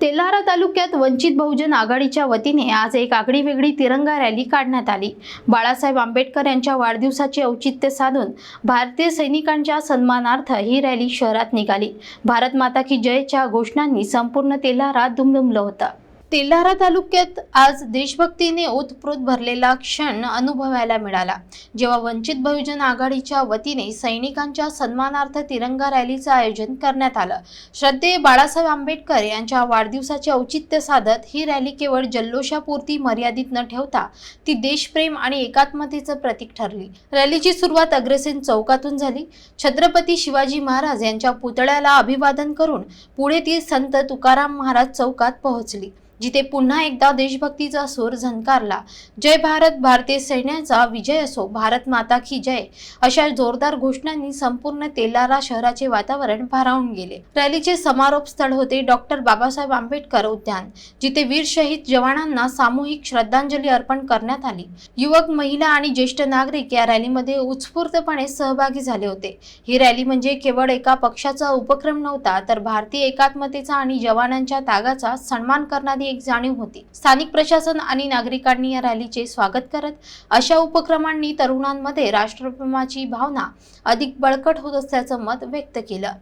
तेल्हारा तालुक्यात वंचित बहुजन आघाडीच्या वतीने आज एक आगळीवेगळी तिरंगा रॅली काढण्यात आली. बाळासाहेब आंबेडकर यांच्या वाढदिवसाचे औचित्य साधून भारतीय सैनिकांच्या सन्मानार्थ ही रॅली शहरात निघाली. भारत माता की जयच्या घोषणांनी संपूर्ण तेल्हारा दुमदुमलं होतं. तेल्हारा तालुक्यात आज देशभक्तीने ओतप्रोत भरलेला क्षण अनुभवायला मिळाला. जेव्हा वंचित बहुजन आघाडीच्या वतीने सैनिकांच्या सन्मानार्थ तिरंगा रॅलीचं आयोजन करण्यात आलं. श्रद्धेय बाळासाहेब आंबेडकर यांच्या वाढदिवसाचे औचित्य साधत ही रॅली केवळ जल्लोषापुरती मर्यादित न ठेवता ती देशप्रेम आणि एकात्मतेचं प्रतीक ठरली. रॅलीची सुरुवात अग्रसेन चौकातून झाली. छत्रपती शिवाजी महाराज यांच्या पुतळ्याला अभिवादन करून पुढे ती संत तुकाराम महाराज चौकात पोहोचली. जिथे पुन्हा एकदा देशभक्तीचा सूर झंकारला. जय भारत भारतीय सैन्याचा विजय असो भारत माता की जय अशा जोरदार घोषणांनी संपूर्ण तेलारा शहराचे वातावरण भारावून गेले. रॅलीचे समारोप स्थळ होते डॉक्टर बाबासाहेब आंबेडकर उद्यान जिथे वीर शहीद जवानांना सामूहिक श्रद्धांजली अर्पण करण्यात आली. युवक महिला आणि ज्येष्ठ नागरिक या रॅलीमध्ये उत्स्फूर्तपणे सहभागी झाले होते. ही रॅली म्हणजे केवळ एका पक्षाचा उपक्रम नव्हता तर भारतीय एकात्मतेचा आणि जवानांच्या त्यागाचा सन्मान करणारी एक जाणीव होती. स्थानिक प्रशासन आणि नागरिकांनी या रॅलीचे स्वागत करत अशा उपक्रमांनी तरुणांमध्ये राष्ट्रप्रेमाची भावना अधिक बळकट होत असल्याचं मत व्यक्त केलं.